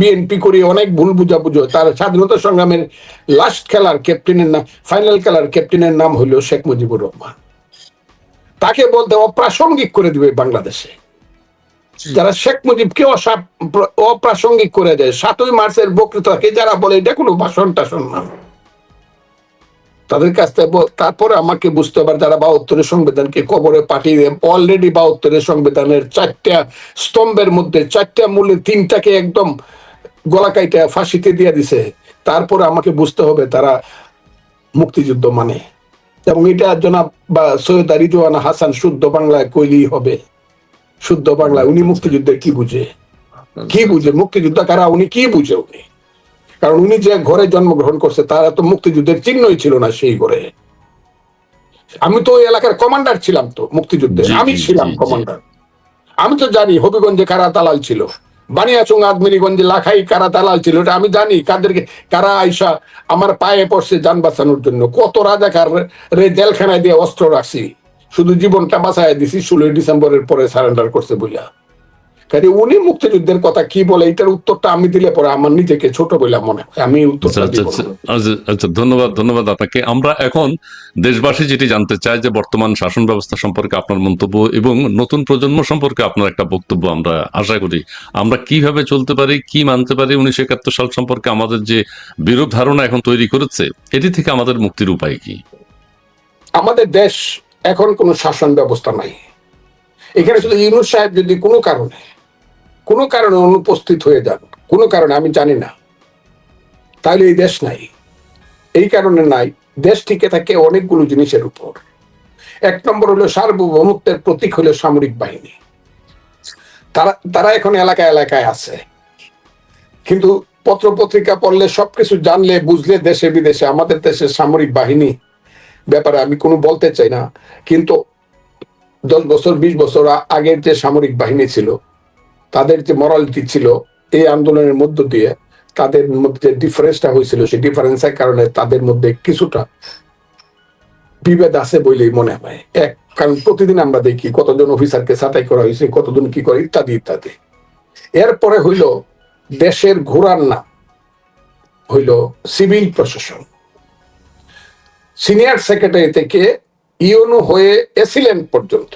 BNP করে অনেক ভুল বুঝাবুঝো। তার স্বাধীনতা সংগ্রামের লাস্ট খেলার ক্যাপ্টেনের নাম ফাইনাল খেলার ক্যাপ্টেনের নাম হলো শেখ মুজিবুর রহমান। তাকে বলতে অপ্রাসঙ্গিক করে দিবে বাংলাদেশে। যারা শেখ মুজিবকে অপ্রাসঙ্গিক করে দেয় সাতই মার্চের বক্তৃতাকে যারা বলে এটা কোনো ভাষণ টাষণ না। তাদের কাছ থেকে তারপরে আমাকে বুঝতে পারে যারা বাহাত্তরের সংবিধানকে কবরে পাঠিয়ে দেয় অলরেডি বাহাত্তরের সংবিধানের চারটা স্তম্ভের মধ্যে চারটা মূলে তিনটাকে একদম গলা কাইটা ফাঁসিতে দিয়ে দিছে। তারপরে আমাকে বুঝতে হবে তারা মুক্তিযুদ্ধ মানে। এবং এটা জনাব বা সৈয়দ রিজওয়ানা হাসান শুদ্ধ বাংলায় কইলেই হবে। শুদ্ধ বাংলায় উনি মুক্তিযুদ্ধের কি বুঝে? কি বুঝে? মুক্তিযুদ্ধ কারা? উনি কি বুঝে উনি? কারণ উনি যে ঘরে জন্মগ্রহণ করছে তারা তো মুক্তিযুদ্ধের চিহ্নই ছিল না সেই ঘরে। আমি তো ওই এলাকার কমান্ডার ছিলাম তো মুক্তিযুদ্ধে। আমি ছিলাম। কমান্ডার আমি তো জানি হবিগঞ্জে কারা দালাল ছিল। বানিয়াচুং আদমিরিগঞ্জে লাখাই কারা দালাল ছিল, এটা আমি জানি। কাদেরকে? কারা আইসা আমার পায়ে পড়ছে যান বাঁচানোর জন্য। কত রাজাকার রে জেলখানায় দিয়ে অস্ত্র রাখছি। শুধু জীবনটা বাঁচায় দিছি, ষোলোই ডিসেম্বরের পরে সারেন্ডার করছে বইলা। কাজে উনি মুক্তিযুদ্ধের কথা কি বলে এটার উত্তরটা আমি দিলে পরে আমার নিজেকে ছোট বলে মনে হয়। আমি আচ্ছা উত্তরটা আচ্ছা দিব। আচ্ছা, আচ্ছা ধন্যবাদ ধন্যবাদ আপনাকে। আমরা এখন দেশবাসী যেটি জানতে চাই যে বর্তমান শাসন ব্যবস্থা সম্পর্কে আপনার মন্তব্য এবং নতুন প্রজন্ম সম্পর্কে আপনার একটা বক্তব্য আমরা আশা করি। আমরা কীভাবে চলতে পারি কি মানতে পারি উনিশশো একাত্তর সাল সম্পর্কে আমাদের যে বিরূপ ধারণা এখন তৈরি করেছে এটি থেকে আমাদের মুক্তির উপায় কি? আমাদের দেশ এখন কোনো শাসন ব্যবস্থা নাই। এখানে শুধু ইউনুস সাহেব যদি কোনো কারণে কোনো কারণে অনুপস্থিত হয়ে যান। কোনো কারণে, আমি জানি না। তাহলে এই দেশ নাই। এই কারণে নাই। দেশ টিকে থাকে অনেকগুলো জিনিসের উপর। এক নম্বর হলো সার্বভৌমত্বের প্রতীক হলো সামরিক বাহিনী। তারা তারা এখন এলাকায় এলাকায় আছে। কিন্তু পত্র পত্রিকা পড়লে, সবকিছু জানলে, বুঝলে দেশে, বিদেশে, আমাদের দেশের সামরিক বাহিনী ব্যাপারে আমি কোনো বলতে চাই না। কিন্তু দশ বছর, বিশ বছর আগের যে সামরিক বাহিনী ছিল তাদের যে মরালিটি ছিল এই আন্দোলনের মধ্য দিয়ে তাদের মধ্যে ডিফারেন্সটা হয়েছিল, সেই ডিফারেন্সের কারণে তাদের মধ্যে কিছুটা বিভেদ আছে বলেই মনে হয়। এক, কারণ প্রতিদিন আমরা দেখি কতজন অফিসারকে ছাঁটাই করা হয়েছে, কতজন কি করে, ইত্যাদি ইত্যাদি। এরপরে হইল দেশের ঘোরার নাম, হইল সিভিল প্রশাসন সিনিয়র সেক্রেটারি থেকে ইউনো হয়ে এসিলেন্ট পর্যন্ত।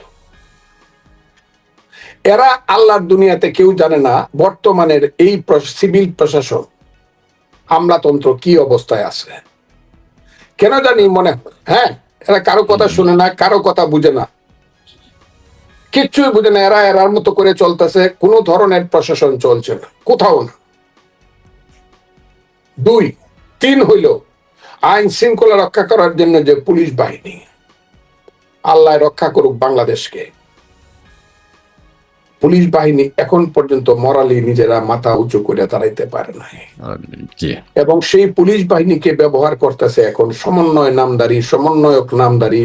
এরা আল্লাহর দুনিয়াতে কেউ জানে না বর্তমানের এই সিভিল প্রশাসন, আমলাতন্ত্র কি অবস্থায় আছে। কেন জানি মনে হয়, এরা কারও কথা শুনে না, কারও কথা বুঝে না। কিচ্ছুই বুঝে না, এরা এরার মতো করে চলতেছে, কোনো ধরনের প্রশাসন চলছে না, কোথাও না। দুই, তিন হইল আইন শৃঙ্খলা রক্ষা করার জন্য যে পুলিশ বাহিনী, আল্লাহ রক্ষা করুক বাংলাদেশকে। পুলিশ বাহিনী এখন পর্যন্ত মরালি নিজেরা মাথা উঁচু করে দাঁড়াইতে পারে না এবং সেই পুলিশ বাহিনীকে ব্যবহার করতেছে এখন সমন্বয় নামদারি সমন্বয়ক নামদারি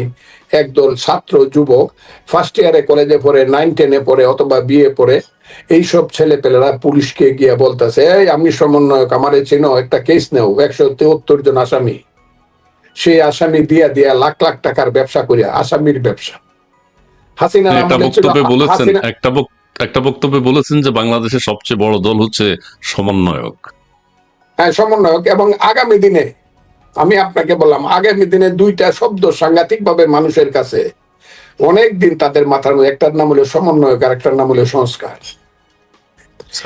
একদল ছাত্র যুবক ফার্স্ট ইয়ারে কলেজে পড়ে নাইন টেনে পড়ে অথবা বিয়ে পড়ে এইসব ছেলে পেলেরা পুলিশকে গিয়ে বলতেছে এই আমি সমন্বয়ক আমারে চেনো একটা কেস নেও একশো তেহত্তর জন আসামি। সেই আসামি দিয়া দিয়া লাখ লাখ টাকার ব্যবসা করিয়া আসামির ব্যবসা। হাসিনা একটা বক্তব্যে বলেছেন একটা একটা বক্তব্যে বলেছেন যে বাংলাদেশের সবচেয়ে বড় দল হচ্ছে সমন্বয়ক। হ্যাঁ সমন্বয়ক। এবং আগামী দিনে আমি আপনাকে বললাম আগামী দিনে দুইটা শব্দ সাংঘাতিক ভাবে মানুষের কাছে অনেক দিন তাদের মাথার মধ্যে একটার নাম হলো সমন্বয়ক আর একটার নাম হলো সংস্কার।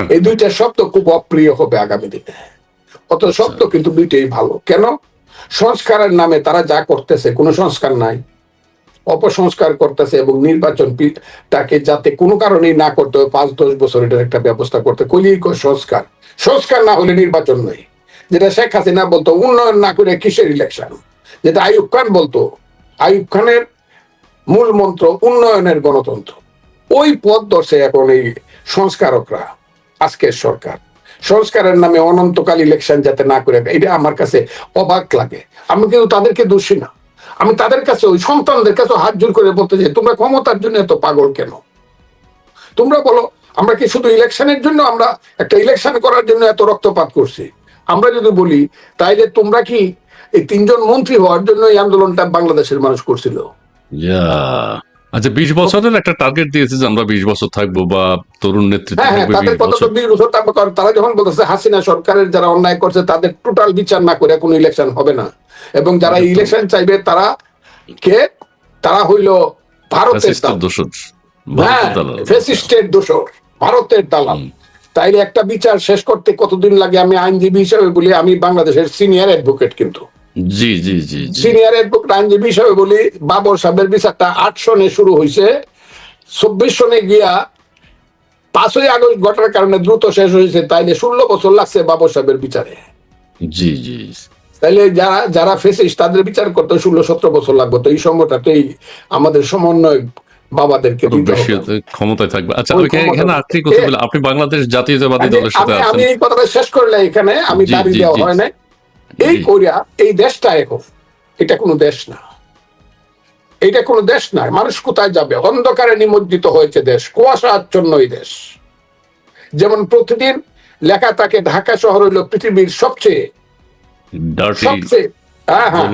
এই দুইটা শব্দ খুব অপ্রিয় হবে আগামী দিনে। অত শব্দ কিন্তু দুইটাই ভালো। কেন? সংস্কারের নামে তারা যা করতেছে কোনো সংস্কার নাই। অপসংস্কার করতেছে এবং নির্বাচন তাকে যাতে কোনো কারণেই না করতে হয়, পাঁচ, দশ বছর এটার একটা ব্যবস্থা করতে। কইলেই সংস্কার। সংস্কার না হলে নির্বাচন নয়। যেটা শেখ হাসিনা বলতো, উন্নয়ন না করে কিসের ইলেকশন যেটা আইয়ুব খান বলতো, আইয়ুব খানের মূল মন্ত্র, উন্নয়নের গণতন্ত্র। ওই পথ ধরছে এখন এই সংস্কারকরা, আজকের সরকার। সংস্কারের নামে অনন্তকাল ইলেকশন যাতে না করে, এটা আমার কাছে অবাক লাগে। আমি কিন্তু তাদেরকে দোষী না। আমি তাদের কাছে, ওই সন্তানদের কাছে হাত জোর করে বলতে চাই, তোমরা ক্ষমতার জন্য এত পাগল কেন? তোমরা বলো, আমরা কি শুধু ইলেকশনের জন্য আমরা একটা ইলেকশন করার জন্য এত রক্তপাত করছি? আমরা যদি বলি, তাইলে তোমরা কি এই তিনজন মন্ত্রী হওয়ার জন্য এই আন্দোলনটা বাংলাদেশের মানুষ করছিল? আচ্ছা বিশ বছরের একটা টার্গেট দিয়েছে যে আমরা বিশ বছর থাকব বা তরুণ নেতৃত্ব হ্যাঁ হ্যাঁ থাকবে তাদের বিশ কত বিশ বছর তারপর কর- তারা যখন বলতেছে হাসিনা সরকারের যারা অন্যায় করছে তাদের টোটাল বিচার না করে কোনো ইলেকশন হবে না। এবং যারা ইলেকশন চাইবে তারা কে? তারা হইল ভারতের। দোষর হ্যাঁ। দোষর ভারতের দালাল। তাইলে একটা বিচার শেষ করতে কতদিন লাগে? আমি আইনজীবী হিসেবে বলি আমি বাংলাদেশের সিনিয়র অ্যাডভোকেট কিন্তু। জি জি জি সিনিয়র আইনজীবী হিসেবে বলি বাবর সাহেবের বিচারটা আট সনে শুরু হয়েছে চব্বিশ সনে গিয়া পাঁচই আগস্ট ঘটার কারণে দ্রুত শেষ হয়েছে তাইলে ষোলো বছর লাগছে বাবর সাহেবের বিচারে। জি জি তাইলে যারা যারা ফেসিস তাদের বিচার করতে ষোলো সতেরো বছর লাগবে। তো এই সময়টা তো এই আমাদের সমন্বয় বাবাদেরকে। ক্ষমতায় থাকবে। আচ্ছা ওই এখানে আরেকটি কথা বলে। আপনি বাংলাদেশ জাতীয়তাবাদী দলের সাথে আমি- এই কথাটা শেষ করলে এখানে আমি জি, দেওয়া হয় নাই। এই। কোরিয়া এই দেশটা এখন এটা কোনো দেশ না। এটা কোনো দেশ না। মানুষ কোথায় যাবে? অন্ধকারে নিমজ্জিত হয়েছে দেশ কুয়াশা আচ্ছন্ন এই দেশ। যেমন প্রতিদিন লেখা থাকে ঢাকা শহর হইল পৃথিবীর সবচেয়ে সবচেয়ে হ্যাঁ হ্যাঁ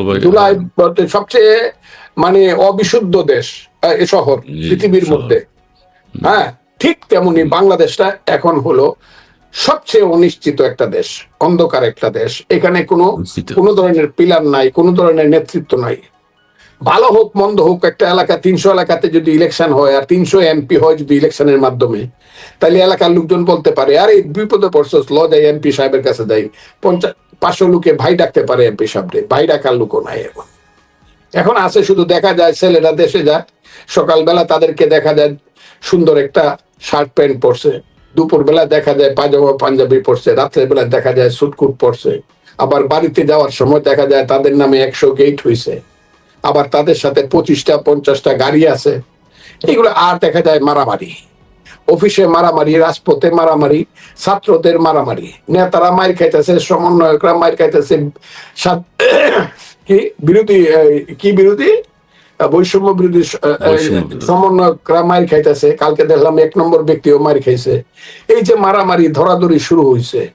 সবচেয়ে মানে অবিশুদ্ধ দেশ শহর পৃথিবীর মধ্যে। হ্যাঁ ঠিক তেমনি বাংলাদেশটা এখন হলো সবচেয়ে অনিশ্চিত একটা দেশ অন্ধকার একটা দেশ। এখানে কোনো কোনো ধরনের পিলার নাই কোনো ধরনের নেতৃত্ব নাই। ভালো হোক মন্দ হোক একটা এলাকা তিনশো এলাকাতে যদি ইলেকশন হয় আর তিনশো এমপি হয় যদি ইলেকশনের মাধ্যমে তাহলে এলাকার লোকজন বলতে পারে আরে বিপদে পড়ছো ল যাই এমপি সাহেবের কাছে যাই। পঞ্চাশ পাঁচশো লোকে ভাই ডাকতে পারে এমপি সাহেবরে ভাই ডাকার লোকও নাই এখন। এখন আছে শুধু দেখা যায় ছেলেরা দেশে যায় সকালবেলা তাদেরকে দেখা যায় সুন্দর একটা শার্ট প্যান্ট পরছে। দুপুর বেলা দেখা যায় পাজামা পাঞ্জাবি পরছে রাত্রের বেলা দেখা যায় সুটকুট পরছে আবার বাড়িতে যাওয়ার সময় দেখা যায় তাদের নামে একশো গেট হইছে। আবার তাদের সাথে পঁচিশটা, পঞ্চাশটা গাড়ি আছে। এগুলো আর দেখা যায় মারামারি। অফিসে মারামারি, রাজপথে মারামারি, ছাত্রদের মারামারি। নেতারা মার খাইতেছে, সমন্বয়করা মার খাইতেছে। কি বিরোধী কি বিরোধী? বৈষম্য বিরোধী স- আহ, সমন্বয়করা মার খাইতেছে। কালকে দেখলাম এক নম্বর ব্যক্তিও মার খাইছে। এই যে মারামারি ধরাধরি শুরু হয়েছে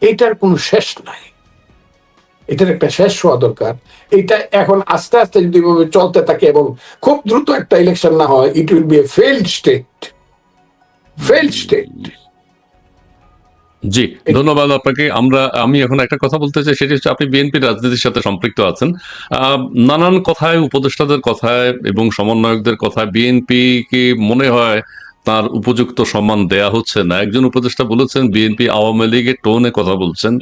এইটার কোনো শেষ নাই। এটার একটা শেষ হওয়া দরকার। এটা এখন আস্তে আস্তে যদি চলতে থাকে এবং খুব দ্রুত একটা ইলেকশন না হয় it will be a failed state failed state জি, ধন্যবাদ আপনাকে। আমরা, আমি এখন একটা কথা বলতে চাই, সেটি হচ্ছে আপনি বিএনপি রাজনীতির সাথে সম্পৃক্ত আছেন। নানান কথায় উপদেষ্টাদের কথায় এবং সমন্বয়কদের কথায় বিএনপি কি মনে হয় তার উপযুক্ত সম্মান দেয়া হচ্ছে না। একজন উপদেষ্টা বলেছেন, বিএনপি আওয়ামী লীগের টোনে কথা বলছেন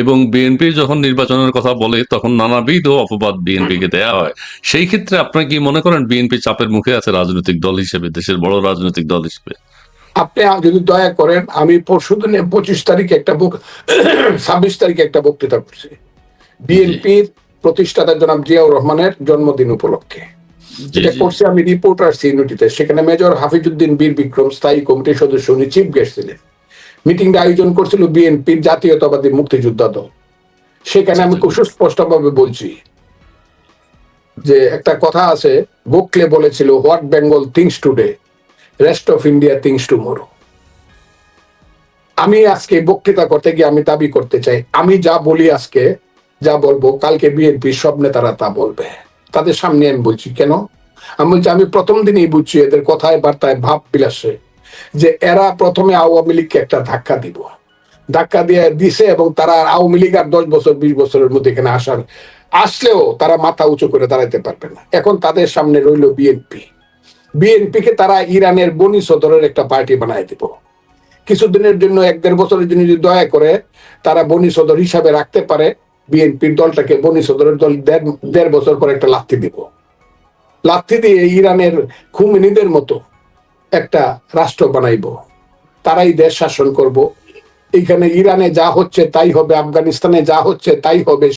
এবং বিএনপি যখন নির্বাচনের কথা বলে, তখন নানাবিধ অপবাদ বিএনপিকে দেয়া হয়। সেই ক্ষেত্রে আপনার কি মনে করেন বিএনপি চাপের মুখে আছে রাজনৈতিক দল হিসেবে, দেশের বড় রাজনৈতিক দল হিসেবে? আপনি যদি দয়া করেন আমি পরশু দিনে পঁচিশ তারিখে একটা বুক ছাব্বিশ তারিখে একটা বক্তৃতা করছি। বিএনপির প্রতিষ্ঠাতা জনাব জিয়াউর রহমানের জন্মদিন উপলক্ষে। এটা করছে আমি রিপোর্টার ইউনিটিতে সেখানে মেজর হাফিজউদ্দিন বীর বিক্রম স্থায়ী কমিটির সদস্য উনি চিফ গেস্ট ছিলেন। মিটিংটা আয়োজন করছিল বিএনপির জাতীয়তাবাদী মুক্তিযোদ্ধা দল। সেখানে আমি খুব সুস্পষ্টভাবে বলছি যে একটা কথা আছে গোখলে বলেছিল what Bengal thinks today? Rest of India thinks tomorrow আমি আজকে বক্তৃতা করতে গিয়ে আমি দাবি করতে চাই, আমি যা বলি আজকে, যা বলব, কালকে বিএনপির সব নেতারা তা বলবে। তাদের সামনে আমি বলছি, কেন? আমি বলছি, আমি প্রথম দিনই বুঝছি এদের কথায়, বার্তায় ভাব বিলাসে যে এরা প্রথমে আওয়ামী লীগকে একটা ধাক্কা দিব। ধাক্কা দিয়ে দিছে এবং তারা আওয়ামী লীগ আর দশ বছর, বিশ বছরের মধ্যে এখানে আসার, আসলেও তারা মাথা উঁচু করে দাঁড়াইতে পারবে না। এখন তাদের সামনে রইল বিএনপি বিএনপি কে তারা ইরানের বনি সদরের একটা পার্টি বানায় দিব। কিছুদিনের জন্য, এক দেড় বছরের জন্য যদি দয়া করে তারা বনি সদর হিসাবে রাখতে পারে, বিএনপির দলটাকে বনি সদরের দল দেড় বছর পর একটা লাথি দিব। লাথি দিয়ে ইরানের খুমিনীদের মতো একটা রাষ্ট্র বানাইব। তারাই দেশ শাসন করব। এইখানে ইরানে যা হচ্ছে তাই হবে, আফগানিস্তানে যা হচ্ছে তাই হবে।